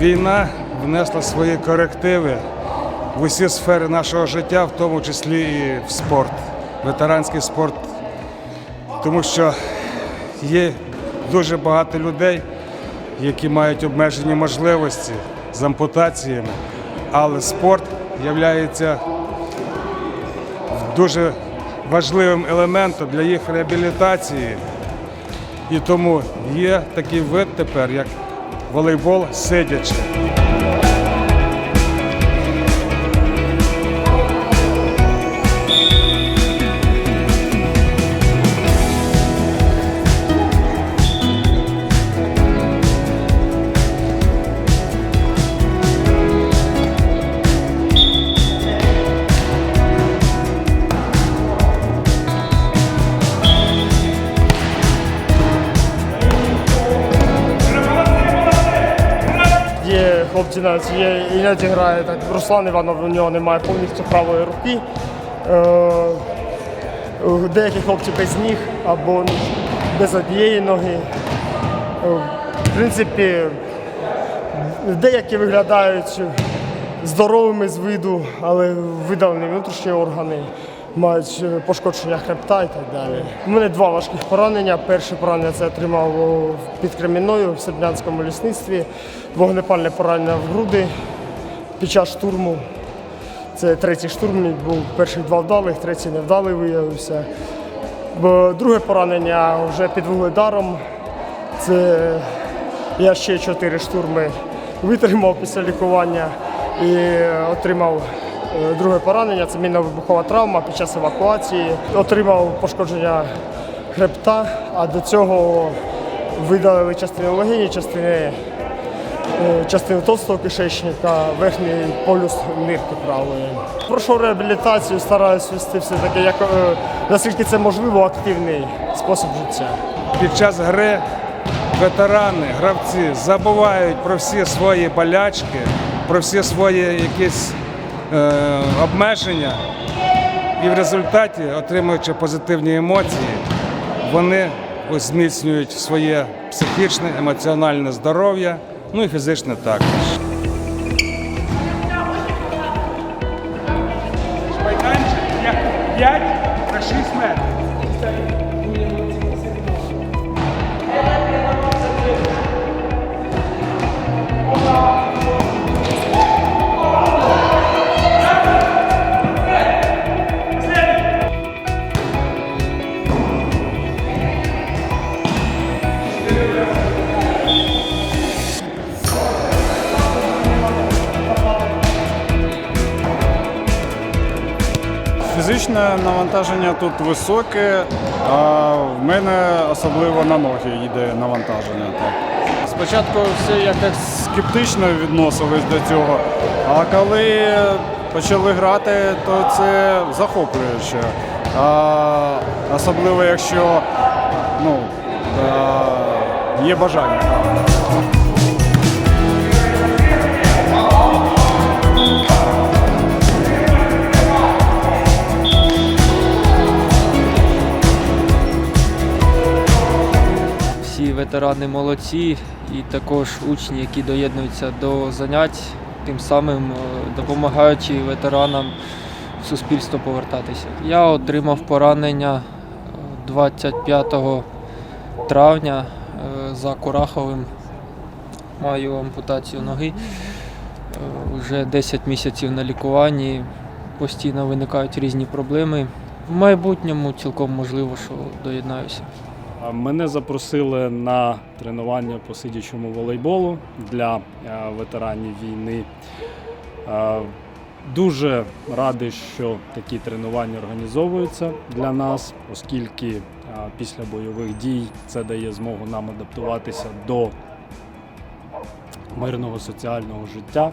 Війна Внесла свої корективи в усі сфери нашого життя, в тому числі і в спорт, ветеранський спорт. Тому що є дуже багато людей, які мають обмежені можливості з ампутаціями, але спорт є дуже важливим елементом для їх реабілітації. І тому є такий вид тепер, як волейбол сидячи. Хлопці навіть є іноді грає так. Руслан Іванов у нього немає повністю правої руки. Е, деякі хлопці без ніг або без однієї ноги. Е, в принципі, деякі виглядають здоровими з виду, але видалені внутрішні органи. Мають е, пошкодження хребта і так далі. У мене два важких поранення. Перше поранення це отримав під Кремінною в Сербнянському лісництві. Вогнепальне поранення в груди під час штурму. Це третій штурм був. Перших два вдалих, третій невдалий виявився. Друге поранення вже під вугледаром. Це я ще чотири штурми витримав після лікування і отримав е, друге поранення. Це мінно-вибухова травма під час евакуації. Отримав пошкодження хребта, а до цього видалили частину легені, частини, е, частину товстого кишечника, верхній полюс нирки правої. Пройшов реабілітацію, стараюся вести все-таки, як, е, наскільки це можливо, активний спосіб життя. Під час гри ветерани, гравці забувають про всі свої болячки, про всі свої якісь е, обмеження. І в результаті, отримуючи позитивні емоції, вони зміцнюють своє психічне, емоціональне здоров'я, ну і фізичне також. Майданчик 5 на 6 метрів. Фізичне навантаження тут високе, а в мене особливо на ноги йде навантаження. Так. Спочатку всі якось скептично відносились до цього, а коли почали грати, то це захоплююче. А, особливо якщо ну, а, є бажання. Ветерани молодці і також учні, які доєднуються до занять, тим самим е, допомагаючи ветеранам в суспільство повертатися. Я отримав поранення е, 25 травня е, за Кураховим. Маю ампутацію ноги. Е, Вже 10 місяців на лікуванні. Постійно виникають різні проблеми. В майбутньому цілком можливо, що доєднаюся. Мене запросили на тренування по сидячому волейболу для е, ветеранів війни. Е, Дуже радий, що такі тренування організовуються для нас, оскільки е, після бойових дій це дає змогу нам адаптуватися до мирного соціального життя.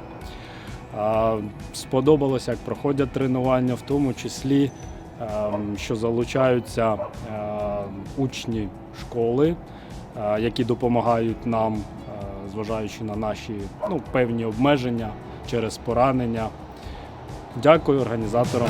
Сподобалося, як проходять тренування, в тому числі, що залучаються е, учні школи, е, які допомагають нам, е, зважаючи на наші ну, певні обмеження через поранення. Дякую організаторам.